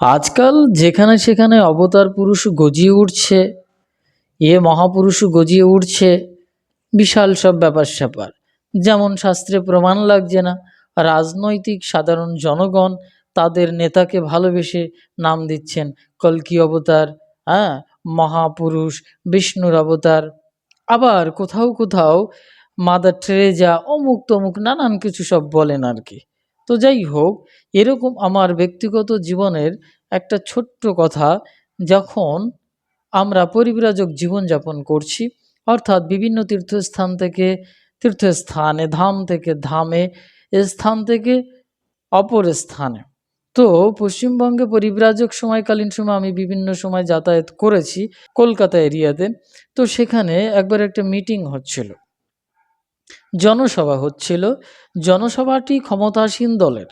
আজকাল যেখানে সেখানে অবতার পুরুষ গজিয়ে উঠছে, এ মহাপুরুষ গজিয়ে উঠছে, বিশাল সব ব্যাপার স্যাপার। যেমন শাস্ত্রে প্রমাণ লাগছে না, রাজনৈতিক সাধারণ জনগণ তাদের নেতাকে ভালোবেসে নাম দিচ্ছেন, কলকি অবতার হ্যাঁ মহাপুরুষ, বিষ্ণুর অবতার। আবার কোথাও কোথাও মাদার ট্রেজা, অমুক তমুক, নানান কিছু সব বলেন আর কি। তো যাই হোক, এরকম আমার ব্যক্তিগত জীবনের একটা ছোট্ট কথা, যখন আমরা পরিব্রাজক জীবনযাপন করছি, অর্থাৎ বিভিন্ন তীর্থস্থান থেকে তীর্থস্থানে, ধাম থেকে ধামে স্থান থেকে অপর স্থানে। তো পশ্চিমবঙ্গে পরিব্রাজক সময়কালীন সময় আমি বিভিন্ন সময় যাতায়াত করেছি কলকাতা এরিয়াতে। তো সেখানে একবার একটা মিটিং হচ্ছিল। জনসভা হচ্ছিল। জনসভাটি ক্ষমতাসীন দলের।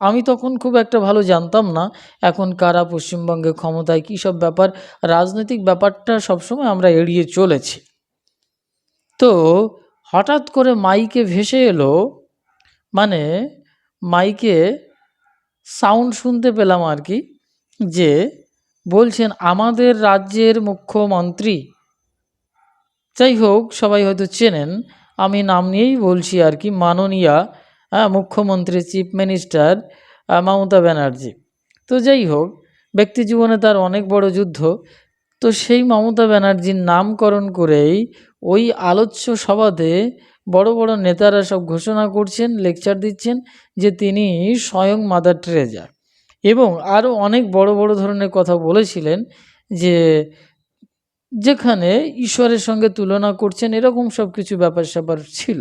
আমি তখন খুব একটা ভালো জানতাম না এখন কারা পশ্চিমবঙ্গে ক্ষমতায়, কী সব ব্যাপার, রাজনৈতিক ব্যাপারটা সবসময় আমরা এড়িয়ে চলেছি। তো হঠাৎ করে মাইকে ভেসে এলো মানে মাইকে সাউন্ড শুনতে পেলাম আর কি, যে বলছেন, আমাদের রাজ্যের মুখ্যমন্ত্রী। যাই হোক, সবাই হয়তো চেনেন আমি নাম নিয়েই বলছি আর কি, মাননীয়া হ্যাঁ মুখ্যমন্ত্রী, চিফ মিনিস্টার মমতা ব্যানার্জি। তো যাই হোক, ব্যক্তি জীবনে তার অনেক বড় যুদ্ধ। তো সেই মমতা ব্যানার্জির নামকরণ করেই ওই আলোচ্য সভাতে বড় বড় নেতারা সব ঘোষণা করছেন, লেকচার দিচ্ছেন যে তিনি স্বয়ং মাদার ট্রেজা। এবং আরও অনেক বড় বড় ধরনের কথা বলেছিলেন যে যেখানে ঈশ্বরের সঙ্গে তুলনা করছেন, এরকম সব কিছু ব্যাপার স্যাপার ছিল।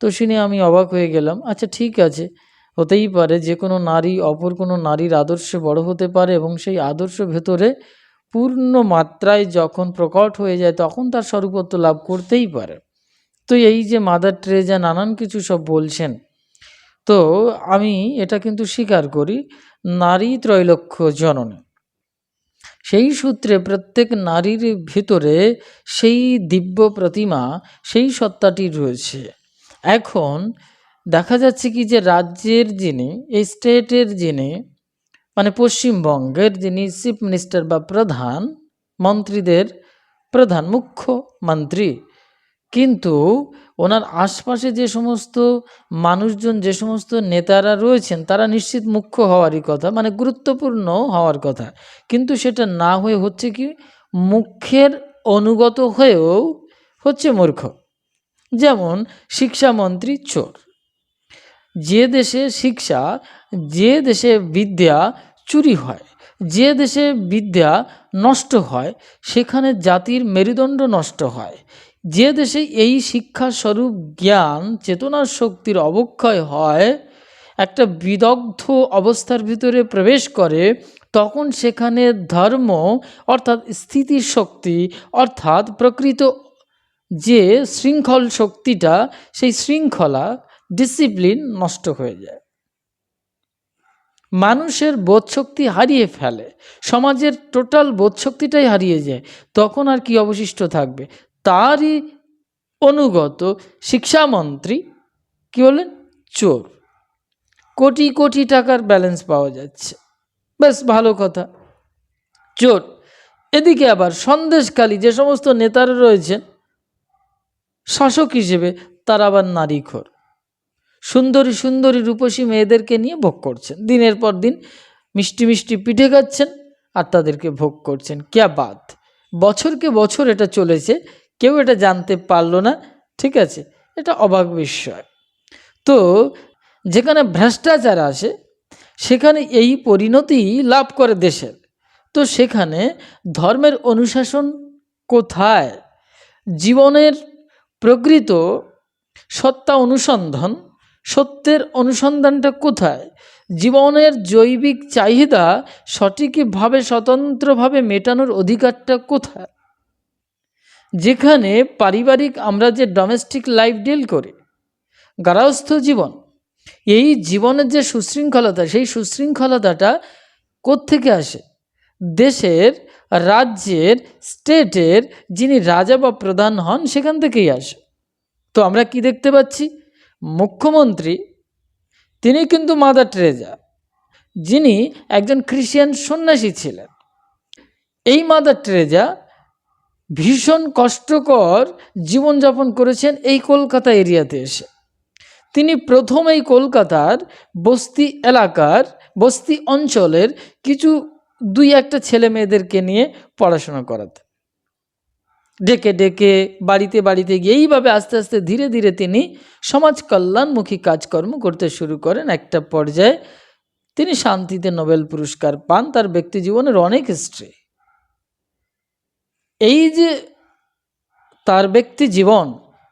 তো শুনে আমি অবাক হয়ে গেলাম আচ্ছা ঠিক আছে, হতেই পারে যে কোনো নারী অপর কোনো নারীর আদর্শে বড় হতে পারে এবং সেই আদর্শ ভেতরে পূর্ণ মাত্রায় যখন প্রকট হয়ে যায়, তখন তার স্বরূপত্ব লাভ করতেই পারে। তো এই যে মাদার ট্রেজা নানান কিছু সব বলছেন, তো আমি এটা কিন্তু স্বীকার করি, নারী ত্রৈলক্ষ জননী। সেই সূত্রে প্রত্যেক নারীর ভিতরে সেই দিব্য প্রতিমা, সেই সত্তাটি রয়েছে। এখন দেখা যাচ্ছে কি যে রাজ্যের যিনি, এই স্টেটের যিনি মানে পশ্চিমবঙ্গের যিনি চিফ মিনিস্টার বা প্রধান, মন্ত্রীদের প্রধান, মুখ্যমন্ত্রী কিন্তু ওনার আশপাশে যে সমস্ত মানুষজন, যে সমস্ত নেতারা রয়েছেন, তারা নিশ্চিত মুখ্য হওয়ারই কথা মানে গুরুত্বপূর্ণ হওয়ার কথা। কিন্তু সেটা না হয়ে হচ্ছে কি, মুখ্যের অনুগত হয়েও হচ্ছে মূর্খ। যেমন শিক্ষামন্ত্রী চোর। যে দেশে শিক্ষা, যে দেশে বিদ্যা চুরি হয়, যে দেশে বিদ্যা নষ্ট হয়, সেখানে জাতির মেরুদণ্ড নষ্ট হয়। যে দেশে এই শিক্ষা স্বরূপ জ্ঞান, চেতনার শক্তির অবক্ষয় হয়, একটা বিদগ্ধ অবস্থার ভিতরে প্রবেশ করে, তখন সেখানে ধর্ম, অর্থাৎ স্থিতির শক্তি, অর্থাৎ প্রকৃত যে শৃঙ্খল শক্তিটা, সেই শৃঙ্খলা ডিসিপ্লিন নষ্ট হয়ে যায়। মানুষের বোধশক্তি হারিয়ে ফেলে, সমাজের টোটাল বোধশক্তিটাই হারিয়ে যায়, তখন আর কি অবশিষ্ট থাকবে? তারই অনুগত শিক্ষামন্ত্রী কী বললেন চোর। কোটি কোটি টাকার ব্যালেন্স পাওয়া যাচ্ছে। বেশ ভালো কথা। চোর। এদিকে আবার সন্দেশকালী যে সমস্ত নেতারা রয়েছেন, শাসক হিসেবে তারা আবার নারীখোর। সুন্দরী সুন্দরী রূপসী মেয়েদেরকে নিয়ে ভোগ করছেন। দিনের পর দিন মিষ্টি মিষ্টি পিঠে খাচ্ছেন আর তাদেরকে ভোগ করছেন। ক্যা বাত? বছরকে বছর এটা চলেছে। কেউ এটা জানতে পারল না, ঠিক আছে? এটা অবাক বিস্ময়। তো যেখানে ভ্রষ্টাচার আসে, সেখানে এই পরিণতি লাভ করে দেশের। তো সেখানে ধর্মের অনুশাসন কোথায়? জীবনের প্রকৃত সত্তা অনুসন্ধান, সত্যের অনুসন্ধানটা কোথায়? জীবনের জৈবিক চাহিদা সঠিকভাবে, স্বতন্ত্রভাবে মেটানোর অধিকারটা কোথায়? যেখানে পারিবারিক আমরা যে ডোমেস্টিক লাইফ ডিল করি গার্হস্থ জীবন, এই জীবনের যে সুশৃঙ্খলতা, সেই সুশৃঙ্খলতাটা কোত্থেকে আসে? দেশের, রাজ্যের স্টেটের যিনি রাজা বা প্রধান হন, সেখান থেকেই আসে। তো আমরা কি দেখতে পাচ্ছি? মুখ্যমন্ত্রী, তিনি কিন্তু মাদার ট্রেজা, যিনি একজন খ্রিস্টান সন্ন্যাসী ছিলেন। এই মাদার টেরেজা ভীষণ কষ্টকর জীবনযাপন করেছেন এই কলকাতা এরিয়াতে এসে। তিনি প্রথম এই কলকাতার বস্তি এলাকার, বস্তি অঞ্চলের কিছু দুই একটা ছেলে মেয়েদেরকে নিয়ে পড়াশোনা করাতেন। ডেকে ডেকে বাড়িতে বাড়িতে গিয়ে এইভাবে আস্তে আস্তে ধীরে ধীরে তিনি সমাজ কল্যাণমুখী কাজকর্ম করতে শুরু করেন। একটা পর্যায়ে তিনি শান্তিতে নোবেল পুরস্কার পান। তার ব্যক্তি জীবনের অনেক হিস্ট্রি এই যে তার ব্যক্তি জীবন,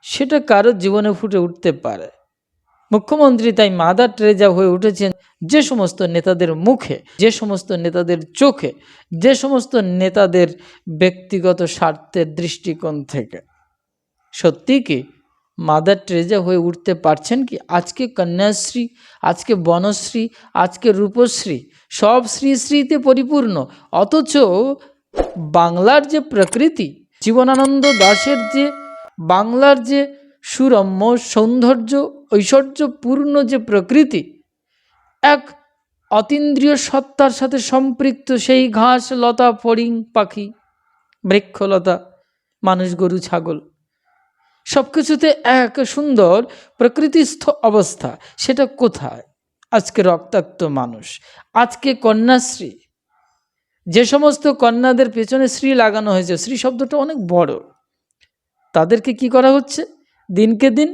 সেটা কারোর জীবনে ফুটে উঠতে পারে। মুখ্যমন্ত্রী তাই মাদার ট্রেজা হয়ে উঠেছেন যে সমস্ত নেতাদের মুখে, যে সমস্ত নেতাদের চোখে, যে সমস্ত নেতাদের ব্যক্তিগত স্বার্থের দৃষ্টিকোণ থেকে। সত্যি কি মাদার ট্রেজা হয়ে উঠতে পারছেন কি? আজকে কন্যাশ্রী, আজকে বনশ্রী, আজকে রূপশ্রী, সব শ্রী শ্রীতে পরিপূর্ণ, অথচ বাংলার যে প্রকৃতি, জীবনানন্দ দাশের যে বাংলার যে সুরম্য, সৌন্দর্য, ঐশ্বর্যপূর্ণ যে প্রকৃতি, এক অতীন্দ্রিয় সত্তার সাথে সম্পৃক্ত সেই ঘাস, লতা, ফড়িং, পাখি বৃক্ষলতা মানুষ, গরু, ছাগল সব কিছুতে এক সুন্দর প্রকৃতিস্থ অবস্থা। সেটা কোথায়? আজকে রক্তাক্ত মানুষ, আজকে কন্যাশ্রী সমস্ত কন্যাদের পেছনে শ্রী লাগানো হয়েছে, শ্রী শব্দটা অনেক বড়। তাদেরকে কি করা হচ্ছে? দিনকে দিন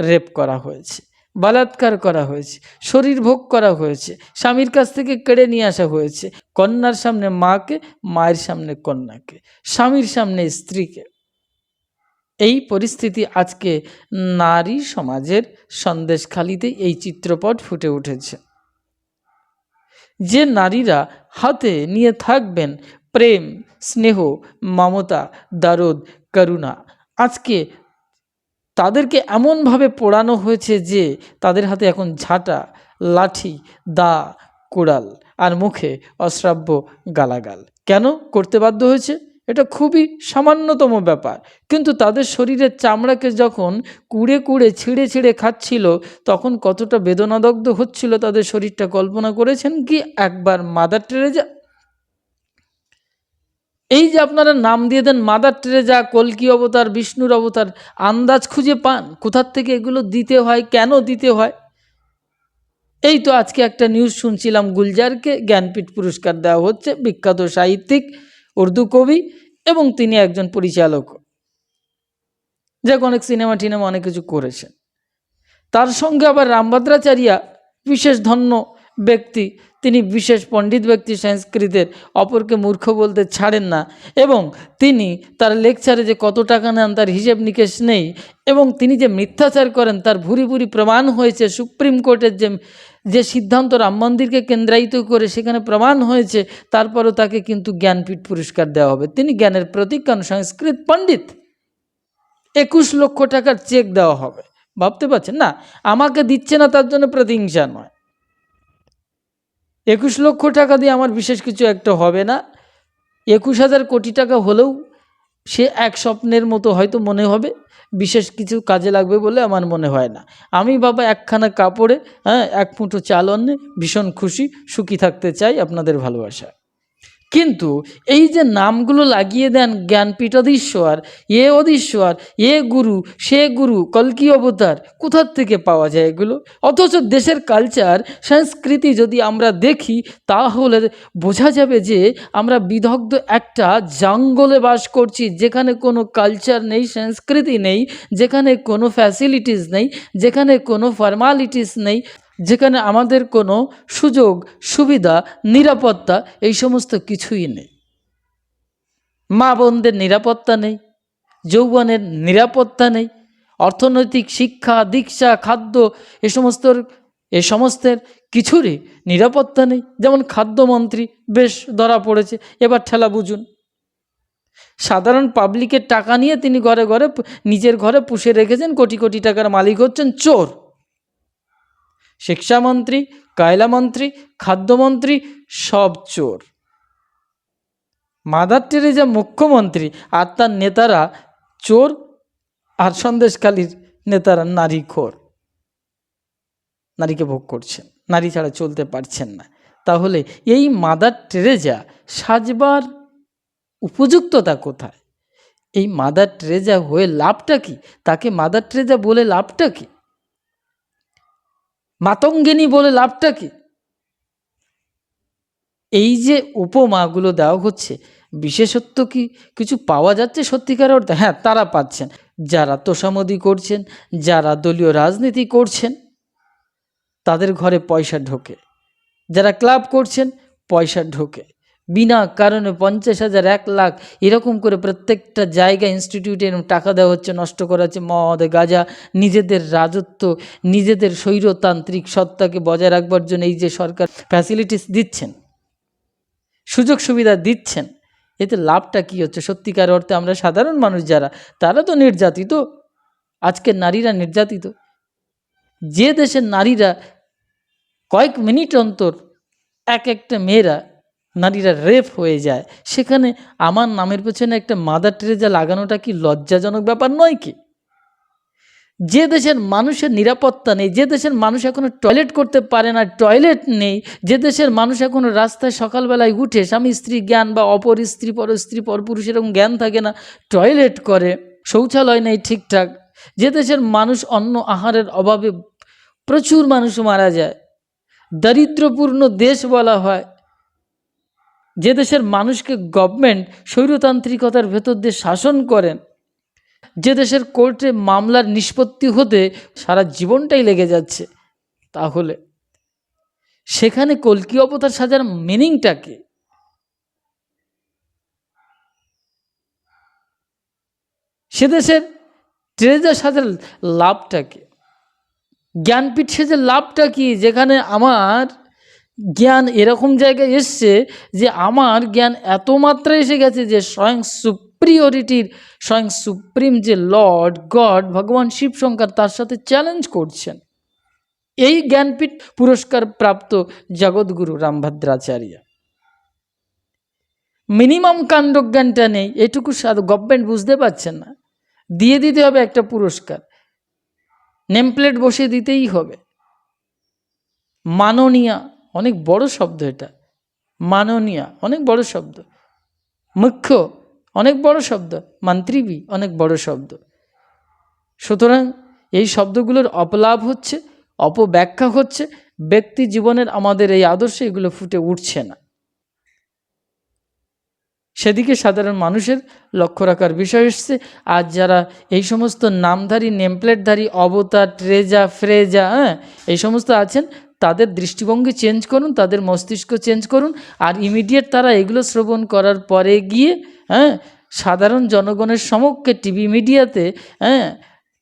রেপ করা হয়েছে, বলাৎকার করা হয়েছে, শরীর ভোগ করা হয়েছে, স্বামীর কাছ থেকে কেড়ে নিয়ে আসা হয়েছে, কন্যার সামনে মাকে, মায়ের সামনে কন্যাকে, স্বামীর সামনে স্ত্রীকে। এই পরিস্থিতি আজকে নারী সমাজের সন্দেশখালিতে এই চিত্রপট ফুটে উঠেছে। যে নারীরা হাতে নিয়ে থাকবেন প্রেম, স্নেহ, মমতা দারদ করুণা। আজকে তাদেরকে এমনভাবে পোড়ানো হয়েছে যে তাদের হাতে এখন ঝাঁটা, লাঠি, দা, কুড়াল আর মুখে অশ্রাব্য গালাগাল। কেন করতে বাধ্য হয়েছে? এটা খুবই সামান্যতম ব্যাপার। কিন্তু তাদের শরীরের চামড়াকে যখন কুড়ে কুড়ে, ছিঁড়ে ছিঁড়ে খাচ্ছিল, তখন কতটা বেদনাদগ্ধ হচ্ছিল তাদের শরীরটা কল্পনা করেছেন কি? একবার মাদার টেরেজা। এই যে আপনারা নাম দিয়ে দেন মাদার টেরেজা, কলকি অবতার, বিষ্ণুর অবতার, আন্দাজ খুঁজে পান, কোথার থেকে এগুলো দিতে হয়, কেন দিতে হয়? এই তো আজকে একটা নিউজ শুনছিলাম, গুলজারকে জ্ঞানপীঠ পুরস্কার দেওয়া হচ্ছে বিখ্যাত সাহিত্যিক উর্দু কবি এবং তিনি একজন পরিচালক। যে অনেক সিনেমা টিনেমা অনেক কিছু করেছেন। তার সঙ্গে আবার রামভদ্রাচার্যা বিশেষ ধন্য ব্যক্তি, তিনি বিশেষ পণ্ডিত ব্যক্তি সংস্কৃতের অপরকে মূর্খ বলতে ছাড়েন না এবং তিনি তার লেকচারে যে কত টাকা নেন তার হিসেব নিকেশ নেই এবং তিনি যে মিথ্যাচার করেন তার ভুরি ভুরি প্রমাণ হয়েছে সুপ্রিম কোর্টের যে যে সিদ্ধান্ত রাম মন্দিরকে কেন্দ্রায়িত করে সেখানে প্রমাণ হয়েছে, তারপরও তাকে কিন্তু জ্ঞানপীঠ পুরস্কার দেওয়া হবে। তিনি জ্ঞানের প্রতীক, কারণ সংস্কৃত পণ্ডিত। একুশ লক্ষ টাকার চেক দেওয়া হবে। ভাবতে পারছেন? না, আমাকে দিচ্ছে না, তার জন্য প্রতিহিংসা নয়। একুশ লক্ষ টাকা দিয়ে আমার বিশেষ কিছু একটা হবে না। একুশ হাজার কোটি টাকা হলেও সে এক স্বপ্নের মতো হয়তো মনে হবে, বিশেষ কিছু কাজে লাগবে বলে আমার মনে হয় না। আমি বাবা একখানা কাপড়ে হ্যাঁ এক মুঠো চাল অন্নে ভীষণ খুশি, সুখী থাকতে চাই আপনাদের ভালোবাসা কিন্তু এই যে নামগুলো লাগিয়ে দেন জ্ঞানপীঠ অধীশ্বর, এ অধীশ্বর, এ গুরু, সে গুরু, কলকি অবতার, কোথার থেকে পাওয়া যায় এগুলো? অথচ দেশের কালচার সংস্কৃতি যদি আমরা দেখি, তাহলে বোঝা যাবে যে আমরা বিদগ্ধ একটা জঙ্গলে বাস করছি, যেখানে কোনো কালচার নেই, সংস্কৃতি নেই, যেখানে কোনো ফ্যাসিলিটিস নেই, যেখানে কোনো ফর্মালিটিস নেই। যেখানে আমাদের কোনো সুযোগ, সুবিধা, নিরাপত্তা এই সমস্ত কিছুই নেই। মা বোনদের নিরাপত্তা নেই, যৌবনের নিরাপত্তা নেই, অর্থনৈতিক শিক্ষা, দীক্ষা, খাদ্য এ সমস্ত এ সমস্তের কিছুরই নিরাপত্তা নেই। যেমন খাদ্যমন্ত্রী, বেশ ধরা পড়েছে, এবার ঠেলা বুঝুন। সাধারণ পাবলিকের টাকা নিয়ে তিনি ঘরে ঘরে নিজের ঘরে পুষে রেখেছেন, কোটি কোটি টাকার মালিক হচ্ছেন চোর। শিক্ষামন্ত্রী, কয়লামন্ত্রী, খাদ্যমন্ত্রী, সব চোর। মাদার টেরেজা মুখ্যমন্ত্রী আর তার নেতারা চোর আর সন্দেশকালীর নেতারা নারী খোর নারীকে ভোগ করছেন, নারী ছাড়া চলতে পারছেন না। তাহলে এই মাদার টেরেজা সাজবার উপযুক্ততা কোথায়? এই মাদার টেরেজা হয়ে লাভটা কি? তাকে মাদার টেরেজা বলে লাভটা কি? মাতঙ্গিনী বলে লাভটা কি? এই যে উপমাগুলো দেওয়া হচ্ছে, বিশেষত্ব কি কিছু পাওয়া যাচ্ছে সত্যিকার অর্থে? হ্যাঁ তারা পাচ্ছেন। যারা তোষামদি করছেন, যারা দলীয় রাজনীতি করছেন, তাদের ঘরে পয়সা ঢোকে। যারা ক্লাব করছেন, পয়সা ঢোকে। বিনা কারণে পঞ্চাশ হাজার, এক লাখ, এরকম করে প্রত্যেকটা জায়গায় ইনস্টিটিউটে টাকা দেওয়া হচ্ছে, নষ্ট করা হচ্ছে, মদ, গাঁজা, নিজেদের রাজত্ব, নিজেদের স্বৈরতান্ত্রিক সত্তাকে বজায় রাখবার জন্য এই যে সরকার ফ্যাসিলিটিস দিচ্ছেন, সুযোগ সুবিধা দিচ্ছেন, এতে লাভটা কি হচ্ছে? সত্যিকার অর্থে আমরা সাধারণ মানুষ যারা, তারা তো নির্যাতিত, আজকের নারীরা নির্যাতিত, যে দেশের নারীরা কয়েক মিনিট অন্তর এক একটা মেয়েরা নারীরা রেপ হয়ে যায়। সেখানে আমার নামের পেছনে একটা মাদার টেরেজা লাগানোটা কি লজ্জাজনক ব্যাপার নয় কি? যে দেশের মানুষের নিরাপত্তা নেই, যে দেশের মানুষ এখনও টয়লেট করতে পারে না, টয়লেট নেই, যে দেশের মানুষ এখনও রাস্তায় সকালবেলায় উঠে স্বামী, স্ত্রী জ্ঞান বা অপর স্ত্রী, পর স্ত্রী, পর পুরুষ এরকম জ্ঞান থাকে না, টয়লেট করে, শৌচালয় নেই ঠিকঠাক। যে দেশের মানুষ অন্ন আহারের অভাবে প্রচুর মানুষ মারা যায়। দারিদ্রপূর্ণ দেশ বলা হয়। যে দেশের মানুষকে গভর্নমেন্ট স্বৈরতান্ত্রিকতার ভেতর দিয়ে শাসন করেন যে দেশের কোর্টে মামলার নিষ্পত্তি হতে সারা জীবনটাই লেগে যাচ্ছে, তাহলে সেখানে কলকি অবতার সাজার মিনিংটা কি? সে দেশের ট্রেজার সাজার লাভটা কি? জ্ঞানপীঠ সেজে লাভটা কি? যেখানে আমার জ্ঞান এরকম জায়গায় এসছে যে আমার জ্ঞান এত মাত্রায় এসে গেছে যে স্বয়ং সুপ্রিয়রিটির, স্বয়ং সুপ্রিম যে লর্ড গড, ভগবান শিব শঙ্কর তার সাথে চ্যালেঞ্জ করছেন। এই জ্ঞানপীঠ পুরস্কার প্রাপ্ত জগৎগুরু রামভদ্রাচার্য। মিনিমাম কাণ্ডজ্ঞানটা নেই, এটুকু গভর্নমেন্ট বুঝতে পারছেন না। দিয়ে দিতে হবে একটা পুরস্কার। নেমপ্লেট বসিয়ে দিতেই হবে। মাননীয়া অনেক বড় শব্দ এটা। মাননীয়া, অনেক বড় শব্দ। মুখ্য, অনেক বড় শব্দ। মন্ত্রীবি, অনেক বড় শব্দ। সুতরাং এই শব্দগুলোর অপলাভ হচ্ছে, অপব্যাখ্যা হচ্ছে, ব্যক্তি জীবনের আমাদের এই আদর্শে এগুলো ফুটে উঠছে না। সেদিকে সাধারণ মানুষের লক্ষ্য রাখার বিষয় এসছে। আর যারা এই সমস্ত নামধারী, নেমপ্লেটধারী, অবতার, ট্রেজা, ফ্রেজা হ্যাঁ এই সমস্ত আছেন তাদের দৃষ্টিভঙ্গি চেঞ্জ করুন, তাদের মস্তিষ্ক চেঞ্জ করুন, আর ইমিডিয়েট তারা এগুলো শ্রবণ করার পরে গিয়ে হ্যাঁ সাধারণ জনগণের সমক্ষে টিভি মিডিয়াতে হ্যাঁ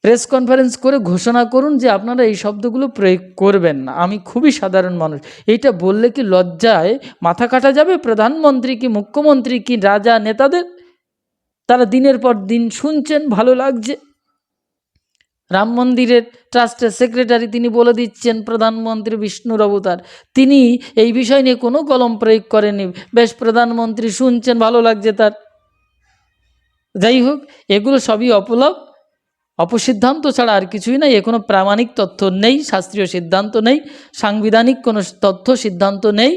প্রেস কনফারেন্স করে ঘোষণা করুন যে আপনারা এই শব্দগুলো প্রয়োগ করবেন না। আমি খুবই সাধারণ মানুষ। এইটা বললে কি লজ্জায়? মাথা কাটা যাবে? প্রধানমন্ত্রী কি, মুখ্যমন্ত্রী কি, রাজা, নেতাদের? তারা দিনের পর দিন শুনছেন, ভালো লাগছে। রাম মন্দিরের ট্রাস্টের সেক্রেটারি তিনি বলে দিচ্ছেন, প্রধানমন্ত্রী বিষ্ণুর অবতার। তিনি এই বিষয় নিয়ে কোনো কলম প্রয়োগ করেনি বেশ, প্রধানমন্ত্রী শুনছেন, ভালো লাগছে তার। যাই হোক, এগুলো সবই অপলব অপসিদ্ধান্ত ছাড়া আর কিছুই নাই। কোনো প্রামাণিক তথ্য নেই, শাস্ত্রীয় সিদ্ধান্ত নেই, সাংবিধানিক কোনো তথ্য সিদ্ধান্ত নেই।